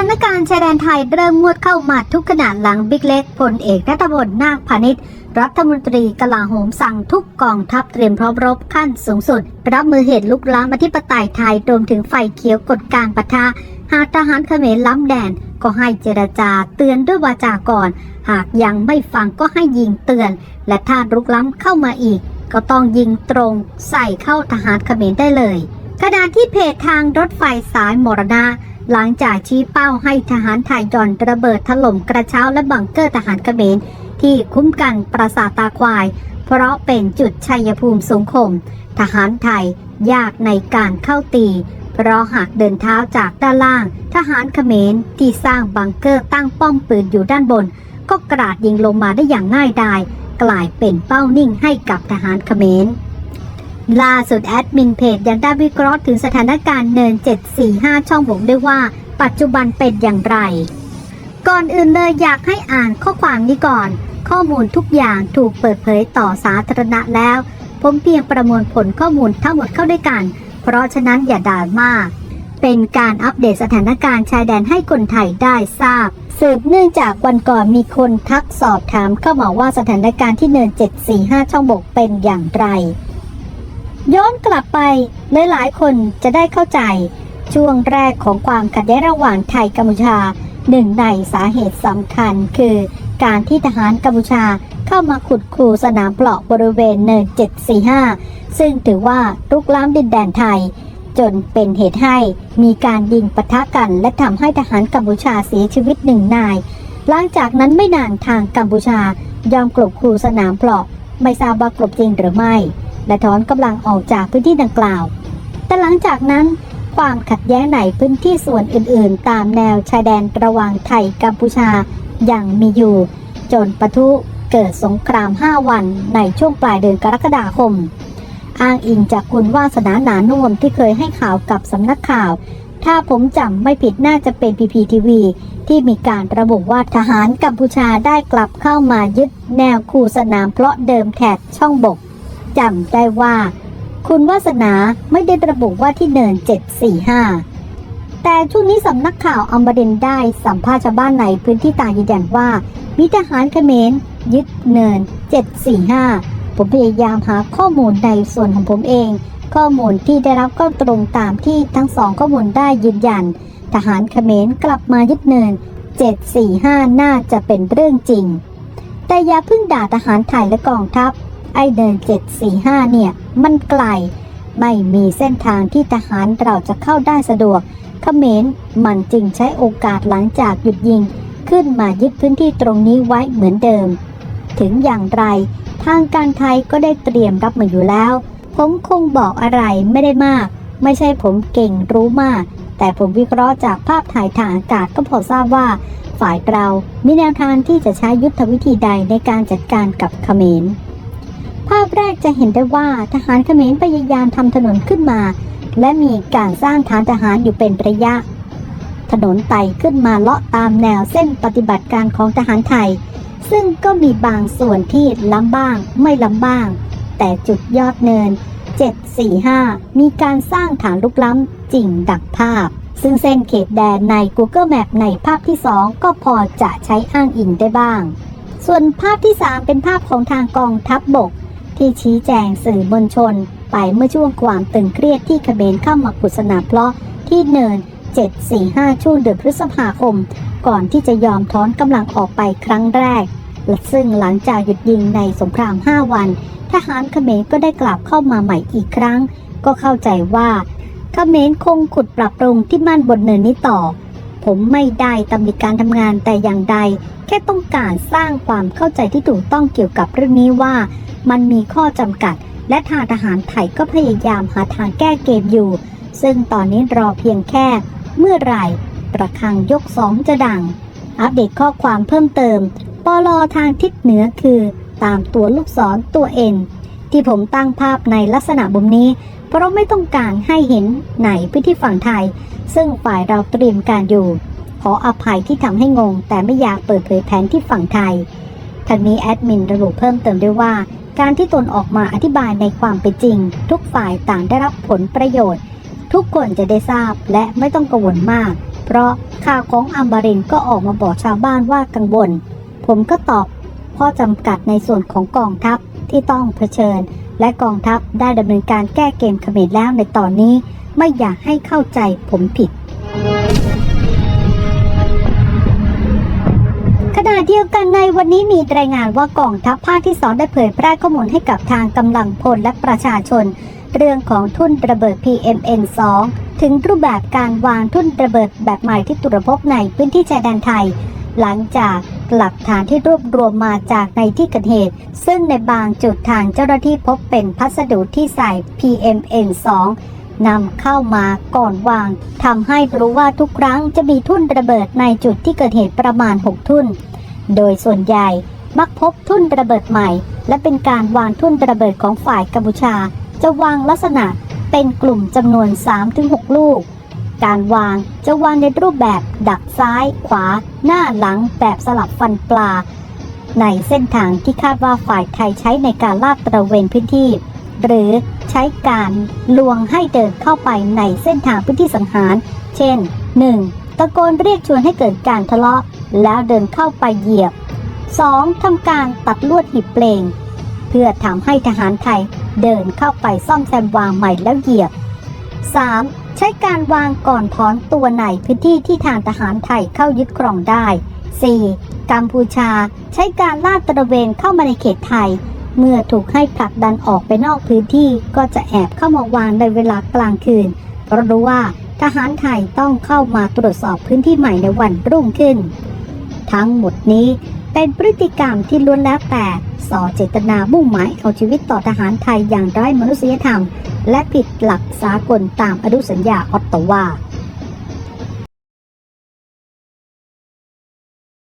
านการณ์ชายแดนไทยเริ่มงวดเข้ามาทุกขณะหลังบิ๊กเล็กพลเอกรัฐพลนาคพาณิชย์รัฐมนตรีกลาโหมสั่งทุกกองทัพเตรียมพร้อมรบขั้นสูงสุด รับมือเหตุลุกล้ำอธิปไตยไทยรวมถึงไฟเขียวกดการปะทะหากทหารเขมรล้ำแดนก็ให้เจรจาเตือนด้วยวาจาก่อน หากยังไม่ฟังก็ให้ยิงเตือน และถ้าลุกล้ำเข้ามาอีก ก็ต้องยิงตรงใส่เข้าทหารเขมรได้เลยขณะที่เพจทางรถไฟสายมรณะ หลังจากชี้เป้าให้ทหารไทยย่อนระเบิดถล่มกระเช้าและบังเกอร์ทหารเขมรที่คุ้มกันปราสาทตาควาย เพราะเป็นจุดชัยภูมิสูงคม ทหารไทยยากในการเข้าตี เพราะหากเดินเท้าจากด้านล่าง ทหารเขมรที่สร้างบังเกอร์ตั้งป้อมปืนอยู่ด้านบน ก็กราดยิงลงมาได้อย่างง่ายดาย กลายเป็นเป้านิ่งให้กับทหารเขมร ล่าสุดแอดมินเพจยังได้วิเคราะห์ถึงสถานการณ์เนิน 745 ช่องผมด้วยว่า ปัจจุบันเป็นอย่างไร ก่อนอื่นเลยอยากให้อ่านข้อความนี้ก่อน ข้อมูลทุกอย่างถูกเปิดเผยต่อสาธารณะแล้ว ผมเพียงประมวลผลข้อมูลทั้งหมดเข้าด้วยกัน เพราะฉะนั้นอย่าด่ามาก เป็นการอัปเดตสถานการณ์ชายแดนให้คนไทยได้ทราบ สืบเนื่องจากวันก่อนมีคนทักสอบถามเข้ามาว่าสถานการณ์ที่เนิน 745 ช่องบกเป็นอย่างไร ย้อนกลับไปหลายๆคนจะได้เข้าใจ ช่วงแรกของความขัดแย้งระหว่างไทยกัมพูชาหนึ่งในสาเหตุสำคัญคือการที่ทหารกัมพูชาเข้ามาขุดคูสนามเปราะบริเวณเนิน745 ซึ่งถือว่าลุกล้ำดินแดนไทย จนเป็นเหตุให้มีการยิงปะทะกันและทำให้ทหารกัมพูชาเสียชีวิตหนึ่งนาย หลังจากนั้นไม่นานทางกัมพูชายอมกลบคูสนามเปราะไม่ทราบว่ากลบจริงหรือไม่ และถอนกำลังออกจากพื้นที่ดังกล่าว แต่หลังจากนั้นความขัดแย้งในพื้นที่ส่วนอื่น ๆ ตามแนวชายแดนระหว่างไทยกัมพูชายังมีอยู่ จนปะทุเกิดสงคราม 5 วันในช่วงปลายเดือนกรกฎาคม อ้างอิงจากคุณวาสนาหนานุ่มที่เคยให้ข่าวกับสำนักข่าว ถ้าผมจำไม่ผิดน่าจะเป็น PPTV ที่มีการระบุว่าทหารกัมพูชาได้กลับเข้ามายึดแนวคูสนามเพราะเดิมแถบช่องบก จำได้ว่า คุณวาสนาไม่ได้ระบุว่าที่เนิน 745 แต่ช่วงนี้สำนักข่าวอมรินได้สัมภาษณ์ชาวบ้านในพื้นที่ต่างยืนยันว่า มีทหารเขมรยึดเนิน 745 ผมพยายามหาข้อมูลในส่วนของผมเอง ข้อมูลที่ได้รับก็ตรงตามที่ทั้งสองข้อมูลได้ยืนยัน ทหารเขมรกลับมายึดเนิน 745 น่าจะเป็นเรื่องจริง แต่อย่าเพิ่งด่าทหารไทยและกองทัพ ไอเดิน745เนี่ย มันไกล ไม่มีเส้นทางที่ทหารเราจะเข้าได้สะดวกเขมรมันจึงใช้โอกาสหลังจากหยุดยิง ขึ้นมายึดพื้นที่ตรงนี้ไว้เหมือนเดิม ถึงอย่างไร ทางการไทยก็ได้เตรียมรับมืออยู่แล้ว ผมคงบอกอะไรไม่ได้มาก ไม่ใช่ผมเก่งรู้มาก แต่ผมวิเคราะห์จากภาพถ่ายทางอากาศก็พอทราบว่า ฝ่ายเรามีแนวทางที่จะใช้ยุทธวิธีใดในการจัดการกับเขมร ภาพแรกจะเห็นได้ว่าทหารเขมรพยายามทำถนนขึ้นมา และมีการสร้างฐานทหารอยู่เป็นระยะ ถนนไต่ขึ้นมาเลาะตามแนวเส้นปฏิบัติการของทหารไทย ซึ่งก็มีบางส่วนที่ล้ำบ้าง ไม่ล้ำบ้าง แต่จุดยอดเนิน 745 มีการสร้างฐานลุกล้ำจริงดักภาพ ซึ่งเส้นเขตแดนใน Google Map ในภาพที่ 2 ก็พอจะใช้อ้างอิงได้บ้าง ส่วนภาพที่ 3 เป็นภาพของทางกองทัพบบก ที่ชี้แจงสื่อมวลชน ไปเมื่อช่วงความตึงเครียดที่เขมรเข้ามาขุดสนามเพลาะที่เนิน 745 ช่วงเดือนพฤษภาคม ก่อนที่จะยอมถอนกำลังออกไปครั้งแรกและซึ่งหลังจากหยุดยิงในสงคราม 5 วัน ทหารเขมรก็ได้กลับเข้ามาใหม่อีกครั้ง ก็เข้าใจว่าเขมรคงขุดปรับปรุงที่มั่นบนเนินนี้ต่อ ผมไม่ได้ตำหนิการทำงานแต่อย่างใด แค่ต้องการสร้างความเข้าใจที่ถูกต้องเกี่ยวกับเรื่องนี้ว่า มันมีข้อจำกัด และทางทหารไทยก็พยายามหาทางแก้เกมอยู่ ซึ่งตอนนี้รอเพียงแค่ เมื่อไหร่ประคังยกสองจะดัง อัปเดตข้อความเพิ่มเติมปลอทางทิศเหนือคือ ตามตัวลูกศรตัวเอ็นที่ผมตั้งภาพในลักษณะบุมนี้ เพราะไม่ต้องการให้เห็นในพื้นที่ฝั่งไทย ซึ่งฝ่ายเราเตรียมการอยู่ ขออภัยที่ทำให้งง แต่ไม่อยากเปิดเผยแผนที่ฝั่งไทยทางนี้แอดมินระบุเพิ่มเติมด้วยว่า การที่ตนออกมาอธิบายในความเป็นจริง ทุกฝ่ายต่างได้รับผลประโยชน์ ทุกคนจะได้ทราบและไม่ต้องกังวลมาก เพราะข่าวของอัมบารินก็ออกมาบอกชาวบ้านว่ากังวล ผมก็ตอบข้อจำกัดในส่วนของกองทัพที่ต้องเผชิญ และกองทัพได้ดำเนินการแก้เกมเขมรแล้วในตอนนี้ ไม่อยากให้เข้าใจผมผิด ขณะเดียวกันในวันนี้มีรายงานว่ากองทัพภาคที่สองได้เผยแพร่ข้อมูลให้กับทางกำลังพลและประชาชน เรื่องของทุ่นระเบิด PMN2 ถึงรูปแบบการวางทุ่นระเบิดแบบใหม่ที่ตรวจพบในพื้นที่ชายแดนไทย หลังจากหลักฐานที่รวบรวมมาจากในที่เกิดเหตุ ซึ่งในบางจุดทางเจ้าหน้าที่พบเป็นพัสดุที่ใส่ PMN2 นำเข้ามาก่อนวางทำให้รู้ว่าทุกครั้งจะมีทุ่นระเบิดในจุดที่เกิดเหตุประมาณ 6 ทุ่น โดยส่วนใหญ่มักพบทุ่นระเบิดใหม่ และเป็นการวางทุ่นระเบิดของฝ่ายกัมพูชา จะวางลักษณะเป็นกลุ่มจำนวน 3-6 ลูก การวางจะวางในรูปแบบดักซ้าย ขวา หน้าหลังแบบสลับฟันปลา ในเส้นทางที่คาดว่าฝ่ายไทยใช้ในการลาดตระเวนพื้นที่ หรือใช้การลวงให้เดินเข้าไปในเส้นทางพื้นที่สังหาร เช่น 1. ตะโกนเรียกชวนให้เกิดการทะเลาะ แล้วเดินเข้าไปเหยียบ 2. ทำการตัดลวดหีบเพลง เพื่อทำให้ทหารไทยเดินเข้าไปซ่อมแซมวางใหม่แล้วเหยียบ 3. ใช้การวางก่อนถอนตัวในพื้นที่ที่ทางทหารไทยเข้ายึดครองได้ 4. กัมพูชา ใช้การลาดตระเวนเข้ามาในเขตไทย เมื่อถูกให้ผลักดันออกไปนอกพื้นที่ก็จะแอบเข้ามาวางในเวลากลางคืน เพราะรู้ว่าทหารไทยต้องเข้ามาตรวจสอบพื้นที่ใหม่ในวันรุ่งขึ้น ทั้งหมดนี้เป็นพฤติกรรมที่ล้วนแล้วแต่ส่อเจตนามุ่งหมายเอาชีวิตต่อทหารไทยอย่างไร้มนุษยธรรม และผิดหลักสากลตามอนุสัญญาออตตาวา